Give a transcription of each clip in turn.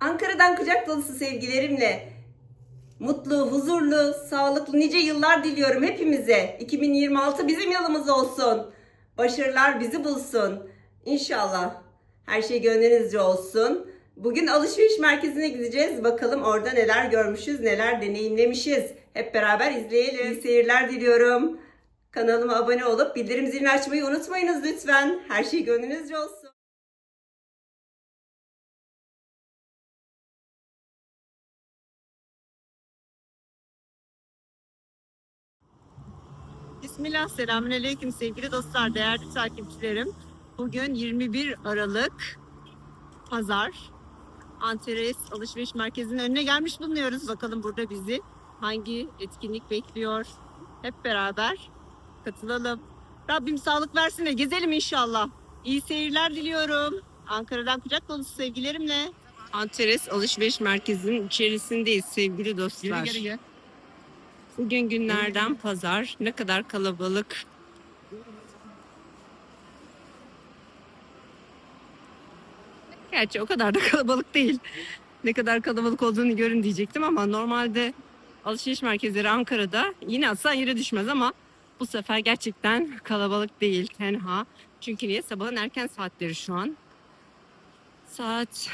Ankara'dan kucak dolusu sevgilerimle mutlu, huzurlu, sağlıklı nice yıllar diliyorum hepimize. 2026 bizim yılımız olsun. Başarılar bizi bulsun. İnşallah. Her şey gönlünüzce olsun. Bugün alışveriş merkezine gideceğiz. Bakalım orada neler görmüşüz, neler deneyimlemişiz. Hep beraber izleyelim. Seyirler diliyorum. Kanalıma abone olup bildirim zilini açmayı unutmayınız lütfen. Her şey gönlünüzce olsun. Bismillah, selamünaleyküm sevgili dostlar, değerli takipçilerim. Bugün 21 Aralık Pazar. Antares Alışveriş Merkezi'nin önüne gelmiş bulunuyoruz. Bakalım burada bizi hangi etkinlik bekliyor. Hep beraber katılalım. Rabbim sağlık versin de gezelim inşallah. İyi seyirler diliyorum. Ankara'dan kucak dolusu sevgilerimle. Antares Alışveriş Merkezi'nin içerisindeyiz sevgili dostlar. Bugün günlerden pazar. Ne kadar kalabalık. Gerçi o kadar da kalabalık değil. Ne kadar kalabalık olduğunu görün diyecektim ama normalde alışveriş merkezleri Ankara'da yine atsan yere düşmez ama bu sefer gerçekten kalabalık değil tenha. Çünkü niye? Sabahın erken saatleri şu an. Saat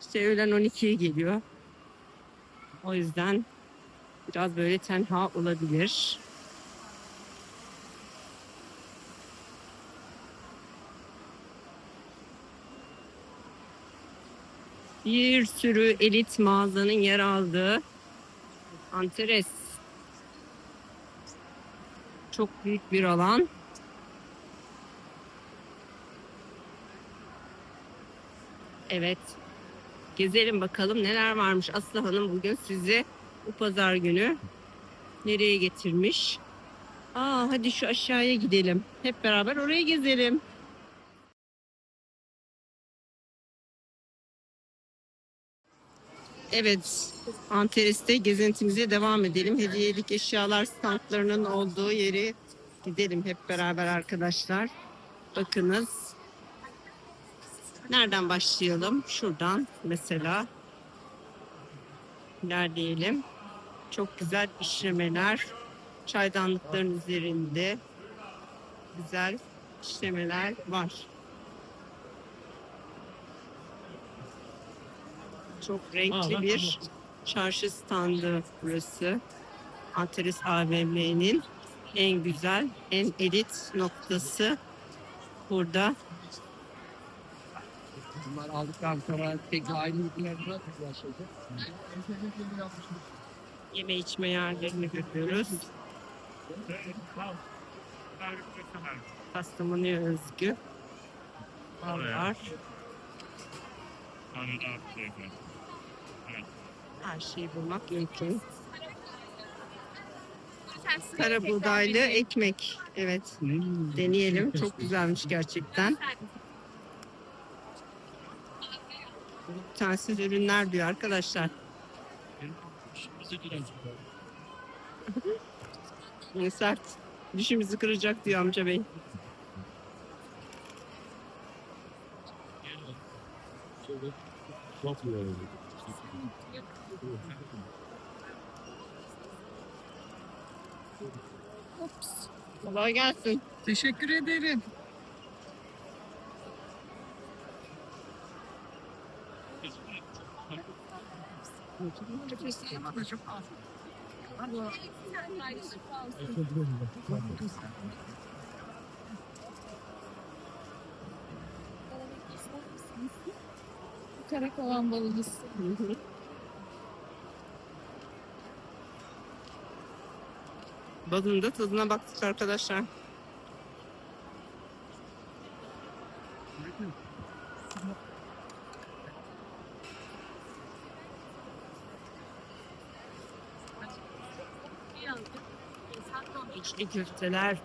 işte öğlen 12'ye geliyor. O yüzden Biraz böyle tenha olabilir. Bir sürü elit mağazanın yer aldığı Antares. Çok büyük bir alan. Evet. Gezelim bakalım neler varmış. Aslı Hanım bugün sizi bu pazar günü nereye getirmiş? Aa hadi şu aşağıya gidelim. Hep beraber oraya gezelim. Evet, Antares'te gezintimize devam edelim. Hediyelik eşyalar standlarının olduğu yeri gidelim hep beraber arkadaşlar. Bakınız. Nereden başlayalım? Şuradan mesela. İlerleyelim. Çok güzel işlemeler. Çaydanlıkların üzerinde güzel işlemeler var. Çok renkli bir çarşı standı burası. Antares AVM'nin en güzel, en elit noktası burada. Bunlar aldıktan sonra tekrar aynı ürünler şeyde. Yeme içme yerlerini görüyoruz. Kastamonu'ya özgü var. Her şeyi bulmak mümkün. Kara buğdaylı ekmek. Evet. Deneyelim. Çok güzelmiş gerçekten. Tensiz ürünler diyor arkadaşlar. Ne sert. Dişimizi kıracak diyor amca bey. Oldu. Kolay gelsin. Teşekkür ederim. Karakolan balıcısı. Balın da tadına baktık arkadaşlar. İçli köfteler,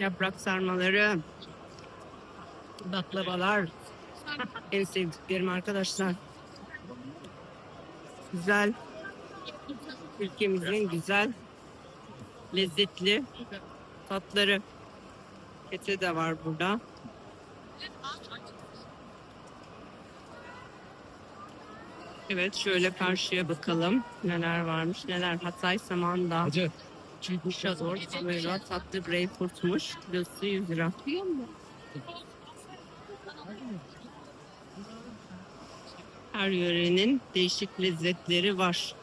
yaprak sarmaları, baklavalar. en sevdiklerim arkadaşlar. Güzel. Ülkemizin güzel, lezzetli tatları. Eti de var burada. Evet şöyle karşıya bakalım. Neler varmış neler. Hatay Samandağ. Hacı. Şador, Pomelo, tatlı greyfurtmuş. Kilosu 100 lira. Her yörenin değişik lezzetleri var.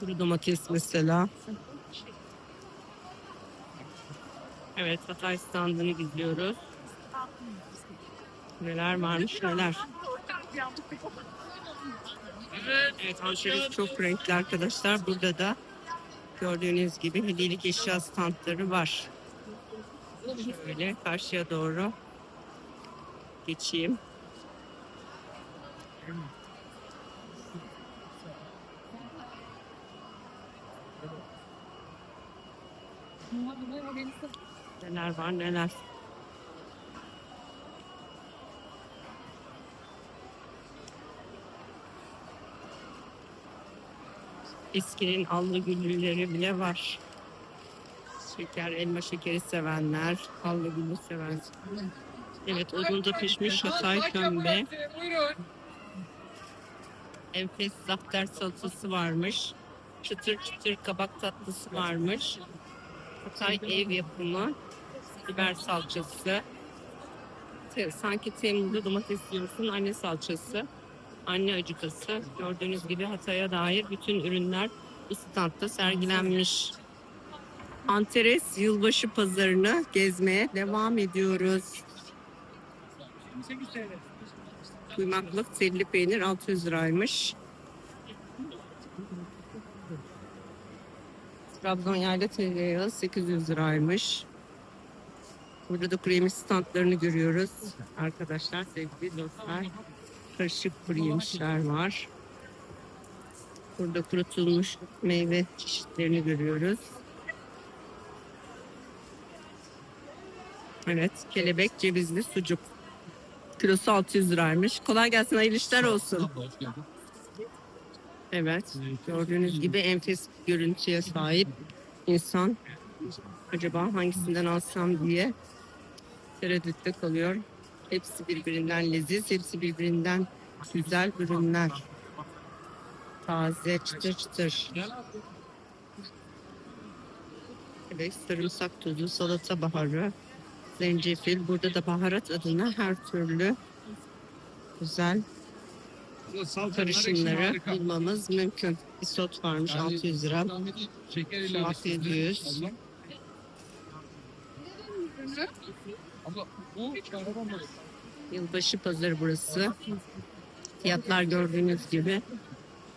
Kuru domates mesela. Evet Hatay standını izliyoruz. Neler varmış neler. Evet alışveriş çok renkli arkadaşlar. Burada da gördüğünüz gibi hediyelik eşya standları var. Şöyle karşıya doğru geçeyim. Neler var neler. Eskinin allı güllüleri bile var. Şeker, elma şekeri sevenler, allı güllü seven. Evet, odunda pişmiş Hatay kömbe. Enfes zahter salatası varmış. Çıtır çıtır kabak tatlısı varmış. Hatay ev yapımı biber salçası. Sanki Temmuz'da domates yiyorsun anne salçası. Anne acıkası. Gördüğünüz gibi Hatay'a dair bütün ürünler bu standta sergilenmiş. Antares yılbaşı pazarını gezmeye devam ediyoruz. Kuymaklık telli peynir 600 liraymış. Trabzon yayla tereyağı 800 liraymış. Burada da kuru yemiş standlarını görüyoruz. Arkadaşlar sevgili dostlar. Karışık kuru yemişler var. Burada kurutulmuş meyve çeşitlerini görüyoruz. Evet, kelebek cevizli sucuk. Kilosu 600 liraymış. Kolay gelsin, hayırlı işler olsun. Evet, gördüğünüz gibi enfes görüntüye sahip insan acaba hangisinden alsam diye tereddütte kalıyor. Hepsi birbirinden leziz, hepsi birbirinden güzel ürünler. Taze, çıtır çıtır. Evet, sarımsak tozu, salata baharı, zencefil. Burada da baharat adına her türlü güzel karışımları bulmamız mümkün. Isot varmış 600 lira. Şu 600. Yılbaşı pazarı burası. Fiyatlar gördüğünüz gibi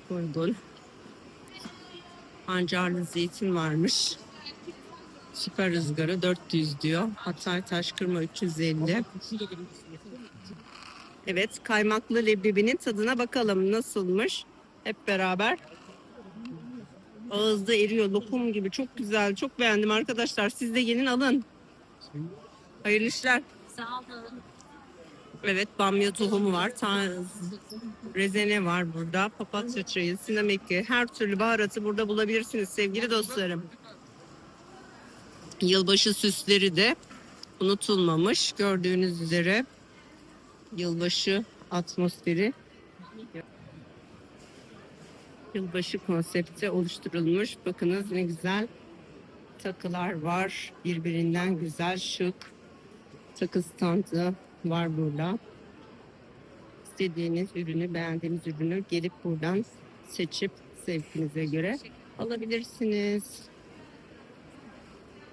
uygun. Pancarlı zeytin varmış. Süper rızgarı 400 diyor. Hatay taş kırma 350. Evet kaymaklı leblebinin tadına bakalım nasılmış. Hep beraber. Ağızda eriyor lokum gibi çok güzel çok beğendim arkadaşlar. Siz de gelin alın. Hayırlı işler. Evet bamya tohumu var. Ta- rezene var burada. Papatya çayı, sinameki, her türlü baharatı burada bulabilirsiniz sevgili dostlarım. Yılbaşı süsleri de unutulmamış. Gördüğünüz üzere yılbaşı atmosferi yılbaşı konsepti oluşturulmuş. Bakınız ne güzel takılar var. Birbirinden güzel şık takı standı var burada. İstediğiniz ürünü, beğendiğiniz ürünü gelip buradan seçip zevkinize göre alabilirsiniz.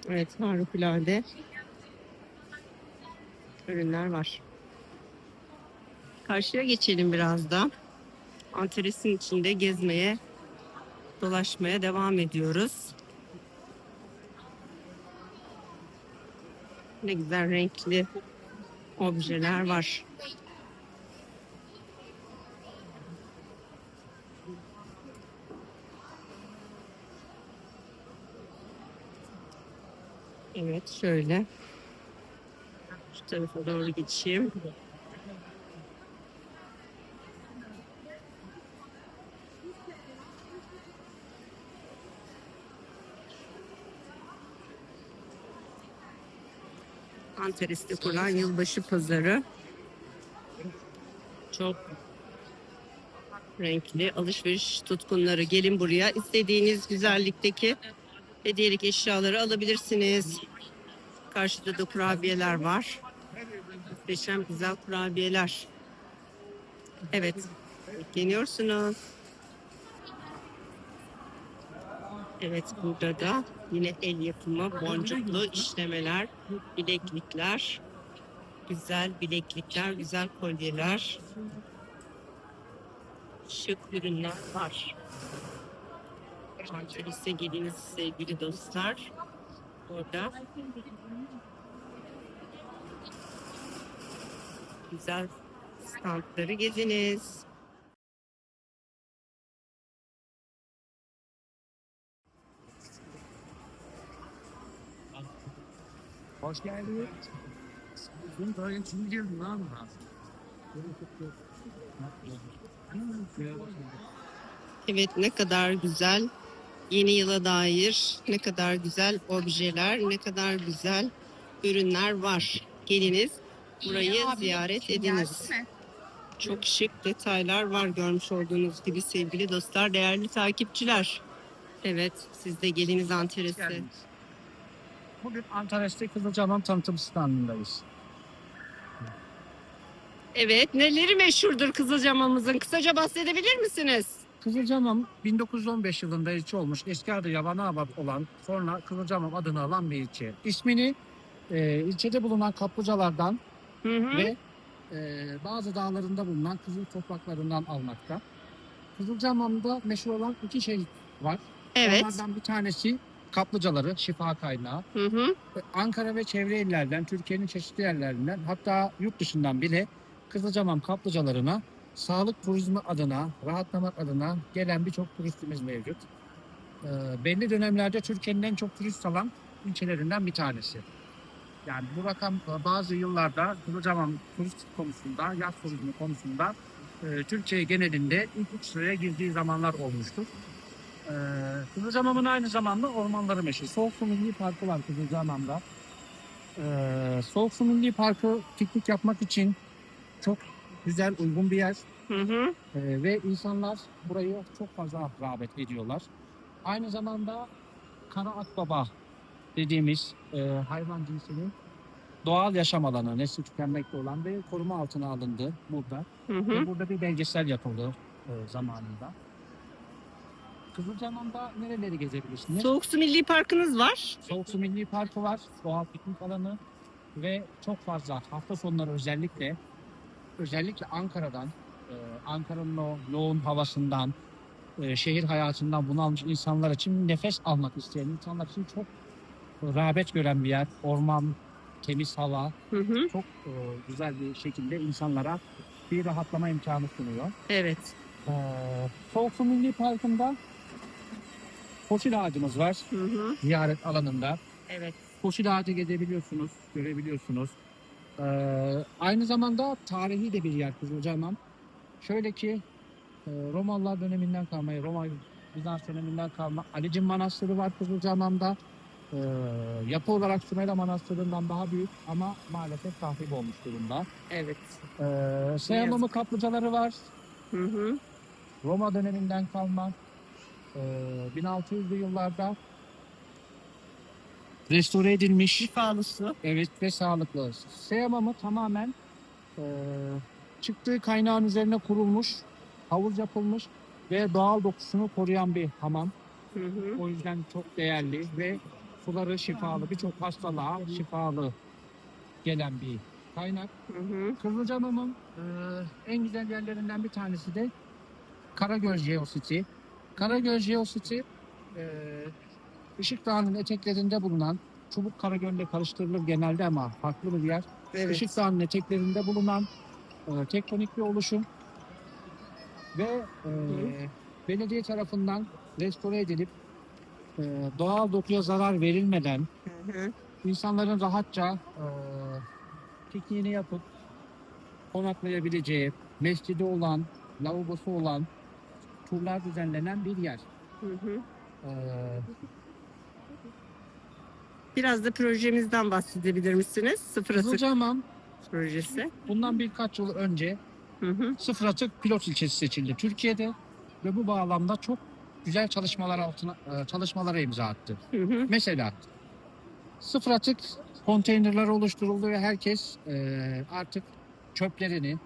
Evet, harikulade ürünler var. Karşıya geçelim biraz da. Antares'in içinde gezmeye, dolaşmaya devam ediyoruz. Ne güzel renkli objeler var. Evet şöyle. Şu tarafa doğru geçeyim. Antares'te kurulan yılbaşı pazarı. Çok renkli alışveriş tutkunları gelin buraya. İstediğiniz güzellikteki hediyelik eşyaları alabilirsiniz. Karşıda da kurabiyeler var. Muhteşem güzel kurabiyeler. Evet. Bekleniyorsunuz. Evet burada da yine el yapımı boncuklu işlemeler, bileklikler, güzel bileklikler, güzel kolyeler, şık ürünler var. Angelis'e geliniz sevgili dostlar. Orada güzel standları geziniz. Hoş geldin. Bugün böyle şimdi girdim lan Evet ne kadar güzel yeni yıla dair ne kadar güzel objeler, ne kadar güzel ürünler var. Geliniz burayı ziyaret ediniz. Çok şık detaylar var görmüş olduğunuz gibi sevgili dostlar, değerli takipçiler. Evet siz de geliniz Antares'e. Bugün Antares'te Kızılcahamam tanıtım standındayız. Evet neleri meşhurdur Kızılcamamızın? Kısaca bahsedebilir misiniz? Kızılcahamam 1915 yılında ilçe olmuş. Eski adı Yabanabat olan sonra Kızılcahamam adını alan bir ilçe. İsmini e, ilçede bulunan kaplıcalardan Hı hı. ve e, bazı dağlarında bulunan kızıl topraklarından almakta. Kızılcahamam'da meşhur olan iki şey var. Evet. Onlardan bir tanesi kaplıcaları, şifa kaynağı. Hı hı. Ankara ve çevre illerden, Türkiye'nin çeşitli yerlerinden hatta yurt dışından bile Kızılcahamam kaplıcalarına sağlık turizmi adına, rahatlamak adına gelen birçok turistimiz mevcut. Ee, belli dönemlerde Türkiye'nin en çok turist alan ilçelerinden bir tanesi. Yani bu rakam e, bazı yıllarda Kızılcahamam turist konusunda, yaz turizmi konusunda e, Türkiye genelinde ilk üç sıraya girdiği zamanlar olmuştur. Ee, Kızılcahamam'ın aynı zamanda ormanları meşhur. Soğuk Su Milli Parkı var Kızılcahamam'da. Ee, Soğuk Su Milli Parkı piknik yapmak için çok güzel, uygun bir yer. Hı hı. Ee, ve insanlar burayı çok fazla rağbet ediyorlar. Aynı zamanda Kara Akbaba dediğimiz e, hayvan cinsinin doğal yaşam alanı, nesli tükenmekte olan ve koruma altına alındı burada. Hı hı. Ve burada bir belgesel yapıldı e, zamanında. Kızılcahamam'da nereleri gezebilirsiniz? Soğuk Su Milli Parkınız var. Soğuk Su Milli Parkı var, doğal piknik alanı ve çok fazla hafta sonları özellikle özellikle Ankara'dan, e, Ankara'nın o yoğun havasından, e, şehir hayatından bunalmış insanlar için nefes almak isteyen insanlar için çok rağbet gören bir yer. Orman, temiz hava, Hı hı. çok e, güzel bir şekilde insanlara bir rahatlama imkanı sunuyor. Evet. Ee, Soğuk Su Milli Parkı'nda fosil ağacımız var Hı hı. ziyaret alanında. Evet. Fosil ağacı gezebiliyorsunuz, görebiliyorsunuz. Ee, aynı zamanda tarihi de bir yer Kızılcahamam. Şöyle ki e, Romalılar döneminden kalma, Roma Bizans döneminden kalma Alicin Manastırı var Kızılcahamam'da. Ee, yapı olarak Sümela Manastırı'ndan daha büyük ama maalesef tahrip olmuş durumda. Evet. Ee, Seyhamamı kaplıcaları var. Hı hı. Roma döneminden kalma e, 1600'lü yıllarda restore edilmiş Şifalı su. evet ve sağlıklı. Seyhamamı tamamen e, çıktığı kaynağın üzerine kurulmuş, havuz yapılmış ve doğal dokusunu koruyan bir hamam. Hı hı. O yüzden çok değerli ve suları şifalı, birçok hastalığa şifalı gelen bir kaynak. Hı hı. Kızılcahamam'ın e, en güzel yerlerinden bir tanesi de Karagöl Geositi. Karagöl Geositi e, Işık Dağı'nın eteklerinde bulunan Çubuk Karagöl'le karıştırılır genelde ama farklı bir yer. Evet. Işık Dağı'nın eteklerinde bulunan e, tektonik bir oluşum ve e, belediye tarafından restore edilip e, doğal dokuya zarar verilmeden Hı hı. insanların rahatça e, pikniğini yapıp konaklayabileceği, mescidi olan, lavabosu olan turlar düzenlenen bir yer. Hı hı. E, Biraz da projemizden bahsedebilir misiniz? Sıfır atık Kızılcahamam projesi. bundan birkaç yıl önce Hı hı. Sıfır atık pilot ilçesi seçildi Türkiye'de ve bu bağlamda çok güzel çalışmalar altına e, çalışmalara imza attı. Hı hı. Mesela sıfır atık konteynerler oluşturuldu ve herkes e, artık çöplerini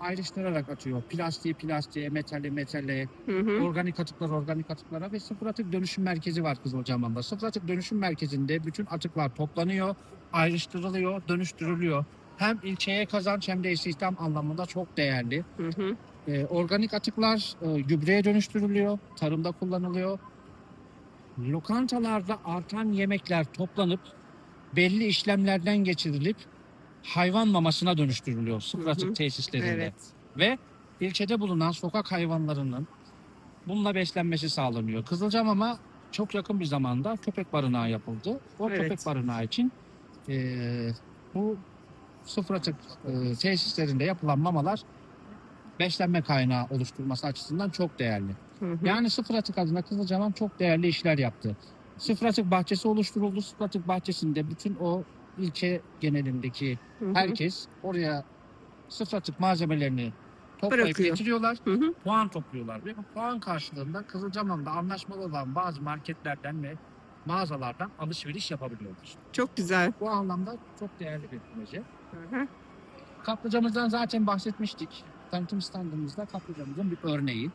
ayrıştırarak atıyor. Plastiği plastiğe, metali metale, Hı hı. organik atıklar organik atıklara ve sıfır atık dönüşüm merkezi var Kızılcahamam'da. Sıfır atık dönüşüm merkezinde bütün atıklar toplanıyor, ayrıştırılıyor, dönüştürülüyor. Hem ilçeye kazanç hem de istihdam anlamında çok değerli. Hı hı. Ee, organik atıklar e, gübreye dönüştürülüyor, tarımda kullanılıyor. Lokantalarda artan yemekler toplanıp belli işlemlerden geçirilip hayvan mamasına dönüştürülüyor sıfır atık tesislerinde. Evet. Ve ilçede bulunan sokak hayvanlarının bununla beslenmesi sağlanıyor. Kızılcamam'a çok yakın bir zamanda köpek barınağı yapıldı. O Evet. köpek barınağı için eee, bu sıfır atık eee, tesislerinde yapılan mamalar beslenme kaynağı oluşturması açısından çok değerli. Hı hı. Yani sıfır atık adına Kızılcahamam çok değerli işler yaptı. Sıfır atık bahçesi oluşturuldu. Sıfır atık bahçesinde bütün o ilçe genelindeki Hı hı. herkes oraya sıfır atık malzemelerini toplayıp Bırakıyor. getiriyorlar. Hı hı. Puan topluyorlar ve bu puan karşılığında Kızılcahamam'da anlaşmalı olan bazı marketlerden ve mağazalardan alışveriş yapabiliyorlar. Çok güzel. Bu anlamda çok değerli bir proje. Hı hı. Kaplıcamızdan zaten bahsetmiştik. Tanıtım standımızda kaplıcamızın bir örneği.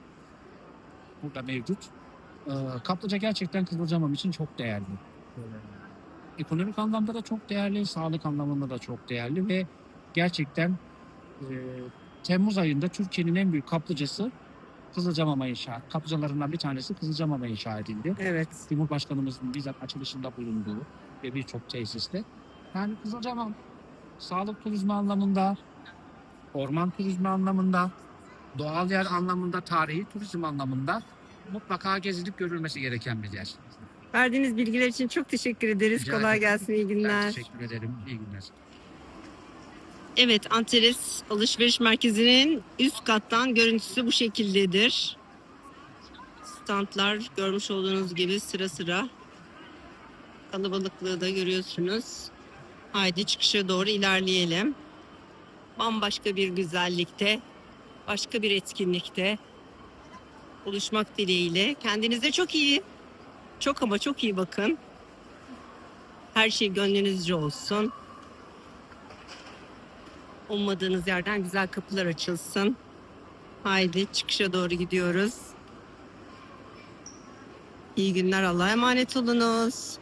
Burada mevcut. Ee, kaplıca gerçekten Kızılcamam için çok değerli. Ee, ekonomik anlamda da çok değerli, sağlık anlamında da çok değerli ve gerçekten e, Temmuz ayında Türkiye'nin en büyük kaplıcası Kızılcamam'a inşa, kaplıcalarından bir tanesi Kızılcamam'a inşa edildi. Evet. Cumhurbaşkanımızın bizzat açılışında bulunduğu ve birçok tesiste. Yani Kızılcamam sağlık turizmi anlamında, orman turizmi anlamında, doğal yer anlamında, tarihi turizm anlamında mutlaka gezilip görülmesi gereken bir yer. Verdiğiniz bilgiler için çok teşekkür ederiz. Rica Kolay ederim. gelsin. iyi Ben günler. teşekkür ederim. İyi günler. Evet, Antares Alışveriş Merkezi'nin üst kattan görüntüsü bu şekildedir. Standlar görmüş olduğunuz gibi sıra sıra. Kalabalıklığı da görüyorsunuz. Haydi çıkışa doğru ilerleyelim. Bambaşka bir güzellikte, başka bir etkinlikte buluşmak dileğiyle. Kendinize çok iyi, çok ama çok iyi bakın. Her şey gönlünüzce olsun. Ummadığınız yerden güzel kapılar açılsın. Haydi çıkışa doğru gidiyoruz. İyi günler Allah'a emanet olunuz.